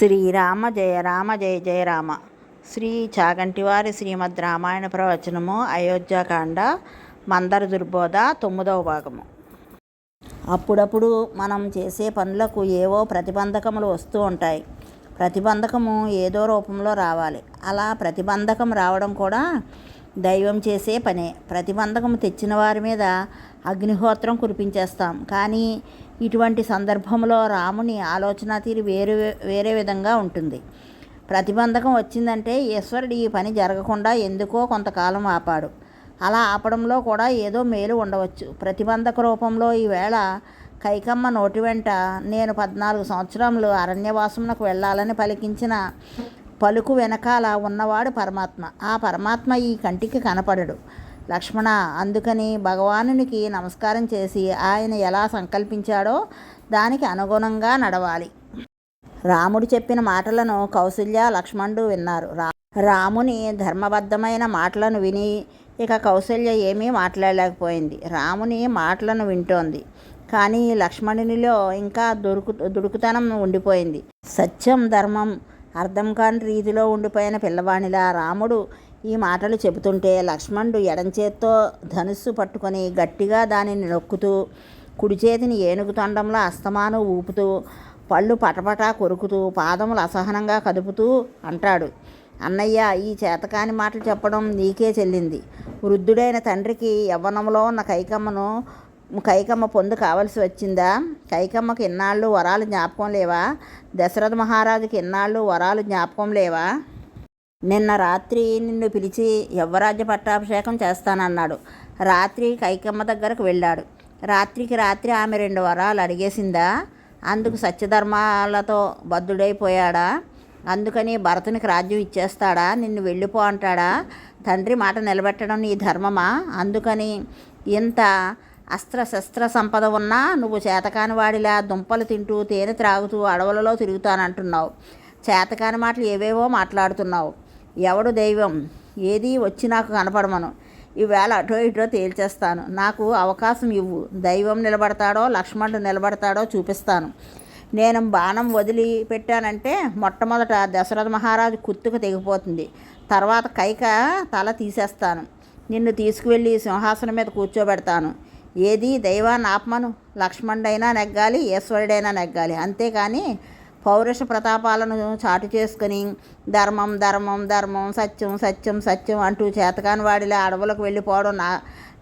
శ్రీరామ జయ రామ జయ జయ రామ. శ్రీ చాగంటివారి శ్రీమద్ రామాయణ ప్రవచనము అయోధ్యాకాండ మందర దుర్బోధ తొమ్మిదవ భాగము. అప్పుడప్పుడు మనం చేసే పనులకు ఏవో ప్రతిబంధకములు వస్తూ ఉంటాయి. ప్రతిబంధకము ఏదో రూపంలో రావాలి. అలా ప్రతిబంధకం రావడం కూడా దైవం చేసే పనే. ప్రతిబంధకం తెచ్చిన వారి మీద అగ్నిహోత్రం కురిపించేస్తాం. కానీ ఇటువంటి సందర్భంలో రాముని ఆలోచన తీరు వేరే వేరే విధంగా ఉంటుంది. ప్రతిబంధకం వచ్చిందంటే ఈశ్వరుడు ఈ పని జరగకుండా ఎందుకో కొంతకాలం ఆపాడు. అలా ఆపడంలో కూడా ఏదో మేలు ఉండవచ్చు. ప్రతిబంధక రూపంలో ఈవేళ కైకమ్మ నోటి వెంట నేను పద్నాలుగు సంవత్సరములు అరణ్యవాసమునకు వెళ్ళాలని పలికించిన పలుకు వెనకాల ఉన్నవాడు పరమాత్మ. ఆ పరమాత్మ ఈ కంటికి కనపడడు. లక్ష్మణ అందుకని భగవానునికి నమస్కారం చేసి ఆయన ఎలా సంకల్పించాడో దానికి అనుగుణంగా నడవాలి. రాముడు చెప్పిన మాటలను కౌసల్య లక్ష్మణుడు విన్నారు. రా రాముని ధర్మబద్ధమైన మాటలను విని ఇక కౌసల్య ఏమీ మాట్లాడలేకపోయింది. రాముని మాటలను వింటోంది. కానీ లక్ష్మణునిలో ఇంకా దొరుకు దుడుకుతనం ఉండిపోయింది. సత్యం ధర్మం అర్థం కాని రీతిలో ఉండిపోయిన పిల్లవాణిలా రాముడు ఈ మాటలు చెబుతుంటే లక్ష్మణుడు ఎడంచేత్తో ధనుస్సు పట్టుకొని గట్టిగా దానిని నొక్కుతూ కుడి చేతిని ఏనుగు తొండంలో అస్తమానం ఊపుతూ పళ్ళు పటపటా కొరుకుతూ పాదములు అసహనంగా కదుపుతూ అంటాడు. అన్నయ్య ఈ చేతకాని మాటలు చెప్పడం నీకే చెల్లింది. వృద్ధుడైన తండ్రికి యవ్వనంలో ఉన్న కైకమ్మను కైకమ్మ పొందు కావలసి వచ్చిందా? కైకమ్మకి ఇన్నాళ్ళు వరాలు జ్ఞాపకం లేవా? దశరథ మహారాజుకి ఇన్నాళ్ళు వరాలు జ్ఞాపకం లేవా? నిన్న రాత్రి నిన్ను పిలిచి యవ్వరాజ్య పట్టాభిషేకం చేస్తానన్నాడు. రాత్రి కైకమ్మ దగ్గరకు వెళ్ళాడు. రాత్రికి రాత్రి ఆమె రెండు వరాలు అడిగేసిందా? అందుకు సత్యధర్మాలతో బద్ధుడైపోయాడా? అందుకని భరతునికి రాజ్యం ఇచ్చేస్తాడా? నిన్ను వెళ్ళిపో అంటాడా? తండ్రి మాట నిలబెట్టడం నీ ధర్మమా? అందుకని ఇంత అస్త్ర శస్త్ర సంపద ఉన్నా నువ్వు చేతకాని వాడిలా దుంపలు తింటూ తేనె త్రాగుతూ అడవులలో తిరుగుతానంటున్నావు. చేతకాని మాటలు ఏవేవో మాట్లాడుతున్నావు. ఎవడు దైవం? ఏది వచ్చి నాకు కనపడమను. ఈవేళ అటో ఇటో తేల్చేస్తాను. నాకు అవకాశం ఇవ్వు. దైవం నిలబడతాడో లక్ష్మణుడు నిలబడతాడో చూపిస్తాను. నేను బాణం వదిలి పెట్టానంటే మొట్టమొదట దశరథ మహారాజు కుత్తుకు తెగిపోతుంది. తర్వాత కైక తల తీసేస్తాను. నిన్ను తీసుకువెళ్ళి సింహాసనం మీద కూర్చోబెడతాను. ఏది దైవాన్ని ఆపమను. లక్ష్మణుడైనా నెగ్గాలి ఈశ్వరుడైనా నెగ్గాలి. అంతేకాని పౌరుష ప్రతాపాలను చాటు చేసుకుని ధర్మం ధర్మం ధర్మం సత్యం సత్యం సత్యం అంటూ చేతకాని వాడిలా అడవులకు వెళ్ళిపోవడం నా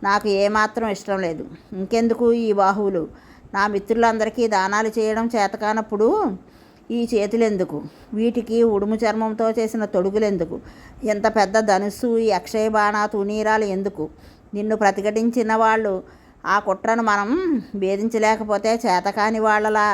నాకు ఏమాత్రం ఇష్టం లేదు. ఇంకెందుకు ఈ బాహువులు? నా మిత్రులందరికీ దానాలు చేయడం చేతకానప్పుడు ఈ చేతులెందుకు? వీటికి ఉడుము చర్మంతో చేసిన తొడుగులెందుకు? ఎంత పెద్ద ధనుస్సు ఈ అక్షయ బాణ తునీరాలు ఎందుకు? నిన్ను ప్రతిఘటించిన వాళ్ళు ఆ కుట్రను మనం భేదించలేకపోతే చేతకాని వాళ్ళలా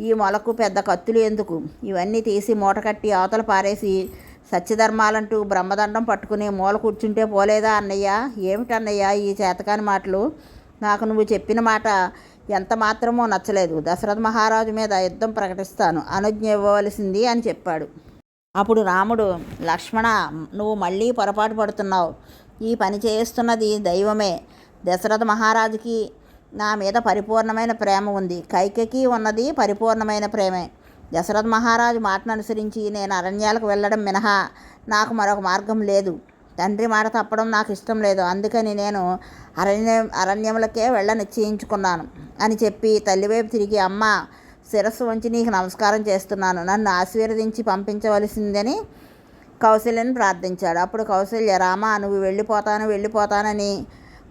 ఈ మొలకు పెద్ద కత్తులు ఎందుకు? ఇవన్నీ తీసి మూట కట్టి అవతల పారేసి సత్యధర్మాలంటూ బ్రహ్మదండం పట్టుకుని మూల కూర్చుంటే పోలేదా అన్నయ్య? ఏమిటన్నయ్య ఈ చేతకాని మాటలు? నాకు నువ్వు చెప్పిన మాట ఎంత మాత్రమో నచ్చలేదు. దశరథ మహారాజు మీద యుద్ధం ప్రకటిస్తాను. అనుజ్ఞ ఇవ్వవలసింది అని చెప్పాడు. అప్పుడు రాముడు లక్ష్మణ నువ్వు మళ్ళీ పొరపాటు పడుతున్నావు. ఈ పని చేస్తున్నది దైవమే. దశరథ మహారాజుకి నా మీద పరిపూర్ణమైన ప్రేమ ఉంది. కైకకి ఉన్నది పరిపూర్ణమైన ప్రేమే. దశరథ మహారాజు మాటను అనుసరించి నేను అరణ్యాలకు వెళ్ళడం మినహా. నాకు మరొక మార్గం లేదు. తండ్రి మాట తప్పడం నాకు ఇష్టం లేదు. అందుకని నేను అరణ్య అరణ్యములకే వెళ్ళ నిశ్చయించుకున్నాను అని చెప్పి తల్లివైపు తిరిగి అమ్మ శిరస్సు వంచి నీకు నమస్కారం చేస్తున్నాను. నన్ను ఆశీర్వదించి పంపించవలసిందని కౌశల్యను ప్రార్థించాడు. అప్పుడు కౌశల్య రామ నువ్వు వెళ్ళిపోతాను వెళ్ళిపోతానని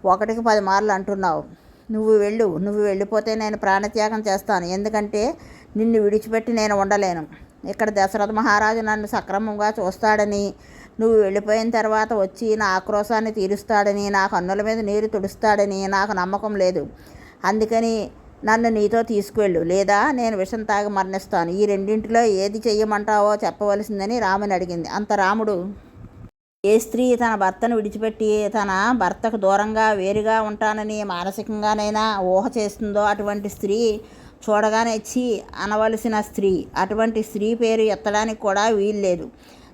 ఒకటికి పది మార్లు అంటున్నావు. నువ్వు వెళ్ళు నువ్వు వెళ్ళిపోతే నేను ప్రాణత్యాగం చేస్తాను. ఎందుకంటే నిన్ను విడిచిపెట్టి నేను ఉండలేను. ఇక్కడ దశరథ మహారాజు నన్ను సక్రమంగా చూస్తాడని నువ్వు వెళ్ళిపోయిన తర్వాత వచ్చి నా ఆక్రోశాన్ని తీరుస్తాడని నా కన్నుల మీద నీరు తుడుస్తాడని నాకు నమ్మకం లేదు. అందుకని నన్ను నీతో తీసుకువెళ్ళు లేదా నేను విషం తాగి మరణిస్తాను. ఈ రెండింటిలో ఏది చెయ్యమంటావో చెప్పవలసిందని రాముని అడిగింది. అంత రాముడు ఏ స్త్రీ తన భర్తను విడిచిపెట్టి తన భర్తకు దూరంగా వేరుగా ఉంటానని మానసికంగానైనా ఊహ చేస్తుందో అటువంటి స్త్రీ చూడగానే చి అనవలసిన స్త్రీ. అటువంటి స్త్రీ పేరు ఎత్తడానికి కూడా వీల్లేదు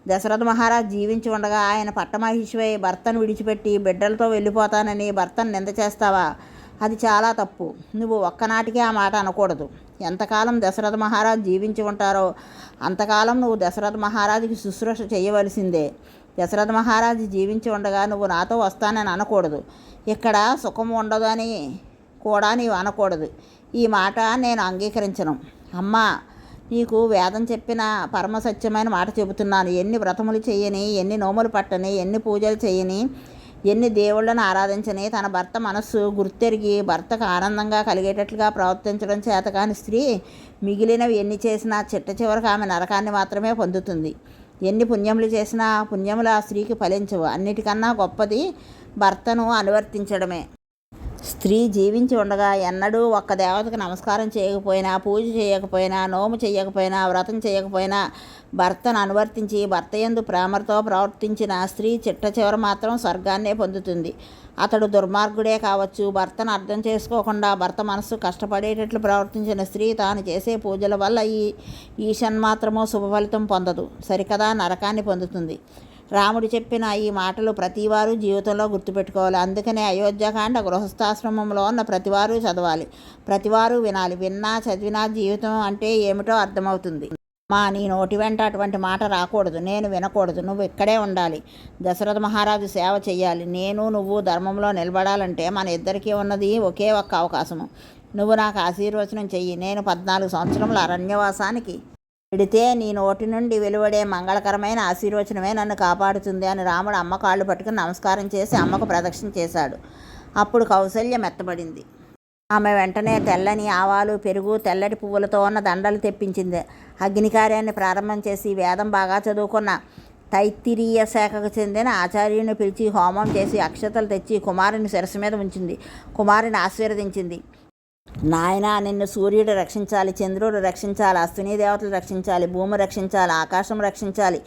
దశరథ మహారాజ్ జీవించి ఉండగా ఆయన పట్టమహిషివై భర్తను విడిచిపెట్టి బిడ్డలతో వెళ్ళిపోతానని భర్తను నింద చేస్తావా? అది చాలా తప్పు. నువ్వు ఒక్కనాటికే ఆ మాట అనకూడదు. ఎంతకాలం దశరథ మహారాజు జీవించి ఉంటారో అంతకాలం నువ్వు దశరథ మహారాజుకి శుశ్రూష చేయవలసిందే. దశరథ మహారాజు జీవించి ఉండగా నువ్వు నాతో వస్తానని అనకూడదు. ఇక్కడ సుఖం ఉండదని కూడా నీవు అనకూడదు. ఈ మాట నేను అంగీకరించను. అమ్మా నీకు వేదం చెప్పిన పరమసత్యమైన మాట చెబుతున్నాను. ఎన్ని వ్రతములు చేయని ఎన్ని నోములు పట్టని ఎన్ని పూజలు చేయని ఎన్ని దేవుళ్ళను ఆరాధించని తన భర్త మనస్సు గుర్తెరిగి భర్తకు ఆనందంగా కలిగేటట్లుగా ప్రవర్తించడం చేత కాని స్త్రీ మిగిలినవి ఎన్ని చేసినా చిట్ట చివరికి ఆమె నరకాన్ని మాత్రమే పొందుతుంది. ఎన్ని పుణ్యములు చేసినా పుణ్యములు ఆ స్త్రీకి ఫలించవు. అన్నిటికన్నా గొప్పది భర్తను అనువర్తించడమే. స్త్రీ జీవించి ఉండగా ఎన్నడూ ఒక్క దేవతకు నమస్కారం చేయకపోయినా పూజ చేయకపోయినా నోము చేయకపోయినా వ్రతం చేయకపోయినా భర్తను అనువర్తించి భర్త ఎందు ప్రేమతో ప్రవర్తించిన స్త్రీ చిట్ట చివర మాత్రం స్వర్గాన్నే పొందుతుంది. అతడు దుర్మార్గుడే కావచ్చు భర్తను అర్థం చేసుకోకుండా భర్త మనస్సు కష్టపడేటట్లు ప్రవర్తించిన స్త్రీ తాను చేసే పూజల వల్ల ఈ ఈశన్మాత్రమో శుభ ఫలితం పొందదు. సరికదా నరకాన్ని పొందుతుంది. రాముడు చెప్పిన ఈ మాటలు ప్రతివారు జీవితంలో గుర్తుపెట్టుకోవాలి. అందుకనే అయోధ్యకాండ గృహస్థాశ్రమంలో ఉన్న ప్రతివారు చదవాలి. ప్రతివారు వినాలి. విన్నా చదివినా జీవితం అంటే ఏమిటో అర్థమవుతుంది. మా నీ నోటి వెంట అటువంటి మాట రాకూడదు. నేను వినకూడదు. నువ్వు ఇక్కడే ఉండాలి. దశరథ మహారాజు సేవ చేయాలి నేను నువ్వు ధర్మంలో నిలబడాలంటే మన ఇద్దరికీ ఉన్నది ఒకే ఒక్క అవకాశము. నువ్వు నాకు ఆశీర్వచనం చెయ్యి. నేను పద్నాలుగు సంవత్సరముల అరణ్యవాసానికి పెడితే నీ నోటి నుండి వెలువడే మంగళకరమైన ఆశీర్వచనమే నన్ను కాపాడుతుంది అని రాముడు అమ్మ కాళ్ళు పట్టుకుని నమస్కారం చేసి అమ్మకు ప్రదక్షిణ చేశాడు. అప్పుడు కౌశల్యం మెత్తబడింది ఆమె వెంటనే తెల్లని ఆవాలు పెరుగు తెల్లటి పువ్వులతో ఉన్న దండలు తెప్పించింది. అగ్నికార్యాన్ని ప్రారంభం చేసి వేదం బాగా చదువుకున్న తైత్తిరీయ శాఖకు చెందిన ఆచార్యుని పిలిచి హోమం చేసి అక్షతలు తెచ్చి కుమారుని శిరస్సు మీద ఉంచింది. కుమారుని ఆశీర్వదించింది. నాయన నిన్ను సూర్యుడు రక్షించాలి చంద్రుడు రక్షించాలి అశ్విని దేవతలు రక్షించాలి భూమి రక్షించాలి ఆకాశం రక్షించాలి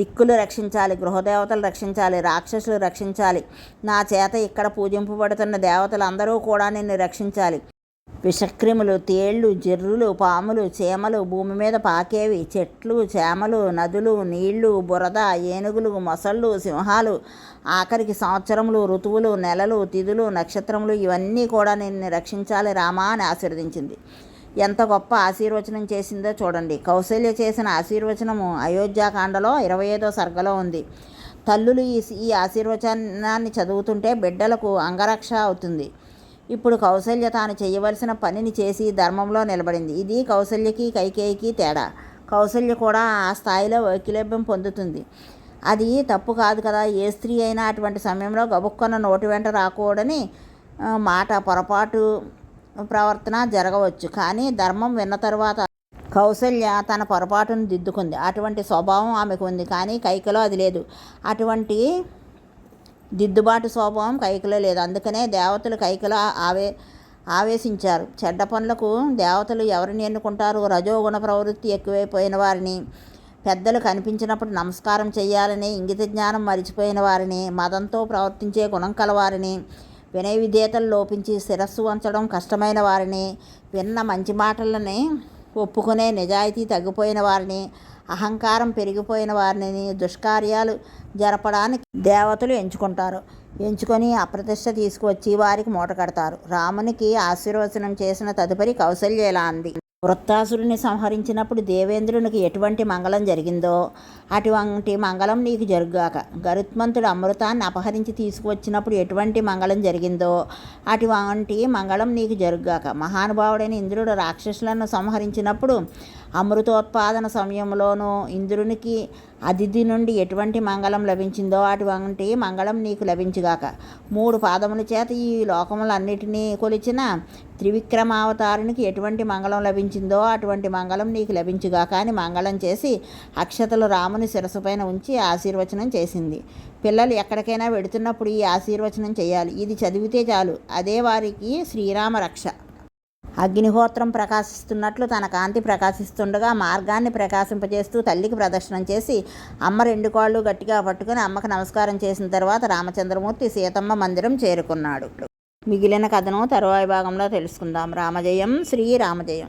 దిక్కులు రక్షించాలి గృహదేవతలు రక్షించాలి రాక్షసులు రక్షించాలి. నా చేత ఇక్కడ పూజింపబడుతున్న దేవతలందరూ కూడా నిన్ను రక్షించాలి. విషక్రిములు తేళ్ళు జర్రులు పాములు చీమలు భూమి మీద పాకేవి చెట్లు చేమలు నదులు నీళ్ళు బురద ఏనుగులు మొసళ్ళు సింహాలు ఆఖరికి సంవత్సరములు ఋతువులు నెలలు తిథులు నక్షత్రములు ఇవన్నీ కూడా నిన్ను రక్షించాలి రామా అని ఆశీర్వదించింది. ఎంత గొప్ప ఆశీర్వచనం చేసిందో చూడండి. కౌశల్య చేసిన ఆశీర్వచనము అయోధ్యాకాండలో ఇరవై ఐదో సర్గలో ఉంది. తల్లులు ఈ ఈ ఆశీర్వచనాన్ని చదువుతుంటే బిడ్డలకు అంగరక్ష అవుతుంది. ఇప్పుడు కౌశల్య తాను చేయవలసిన పనిని చేసి ధర్మంలో నిలబడింది. ఇది కౌశల్యకి కైకేయికి తేడా. కౌశల్య కూడా ఆ స్థాయిలో వైకల్యం పొందుతుంది. అది తప్పు కాదు కదా. ఏ స్త్రీ అయినా అటువంటి సమయంలో గబుక్కున్న నోటి వెంట రాకూడని మాట పొరపాటు ప్రవర్తన జరగవచ్చు. కానీ ధర్మం విన్న తర్వాత కౌశల్య తన పొరపాటును దిద్దుకుంది. అటువంటి స్వభావం ఆమెకు ఉంది. కానీ కైకలో అది లేదు. అటువంటి దిద్దుబాటు స్వభావం కైకలో లేదు. అందుకనే దేవతలు కైకలో ఆవే ఆవేశించారు. చెడ్డ పనులకు దేవతలు ఎవరిని ఎన్నుకుంటారు? రజోగుణ ప్రవృత్తి ఎక్కువైపోయిన వారిని పెద్దలు కనిపించినప్పుడు నమస్కారం చేయాలని ఇంగిత జ్ఞానం మరిచిపోయిన వారిని మదంతో ప్రవర్తించే గుణం కలవారిని వినయ విధేయతలు లోపించి శిరస్సు వంచడం కష్టమైన వారిని విన్న మంచి మాటలని ఒప్పుకునే నిజాయితీ తగ్గిపోయిన వారిని అహంకారం పెరిగిపోయిన వారిని దుష్కార్యాలు జరపడానికి దేవతలు ఎంచుకుంటారు. ఎంచుకొని అప్రతిష్ట తీసుకువచ్చి వారికి మూట కడతారు. రామునికి ఆశీర్వచనం చేసిన తదుపరి కౌశల్య ఎలా అంది? వృత్తాసురుని సంహరించినప్పుడు దేవేంద్రునికి ఎటువంటి మంగళం జరిగిందో అటువంటి మంగళం నీకు జరుగాక గరుత్మంతుడు అమృతాన్ని అపహరించి తీసుకువచ్చినప్పుడు ఎటువంటి మంగళం జరిగిందో అటువంటి మంగళం నీకు జరుగాక మహానుభావుడైన ఇంద్రుడు రాక్షసులను సంహరించినప్పుడు అమృతోత్పాదన సమయంలోనూ ఇంద్రునికి అతిథి నుండి ఎటువంటి మంగళం లభించిందో అటువంటి మంగళం నీకు లభించుగాక. మూడు పాదముల చేత ఈ లోకములన్నిటినీ కొలిచిన త్రివిక్రమావతారునికి ఎటువంటి మంగళం లభించిందో అటువంటి మంగళం నీకు లభించుగాక అని మంగళం చేసి అక్షతలు రాముని శిరసు పైన ఉంచి ఆశీర్వచనం చేసింది. పిల్లలు ఎక్కడికైనా వెడుతున్నప్పుడు ఈ ఆశీర్వచనం చేయాలి. ఇది చదివితే చాలు. అదే వారికి శ్రీరామ రక్ష అగ్నిహోత్రం ప్రకాశిస్తున్నట్లు తన కాంతి ప్రకాశిస్తుండగా మార్గాన్ని ప్రకాశింపజేస్తూ తల్లికి ప్రదర్శనం చేసి అమ్మ రెండు కాళ్ళు గట్టిగా పట్టుకుని అమ్మకు నమస్కారం చేసిన తర్వాత రామచంద్రమూర్తి సీతమ్మ మందిరం చేరుకున్నాడు. మిగిలిన కథను తరువాయి భాగంలో తెలుసుకుందాం. రామజయం శ్రీ రామజయం.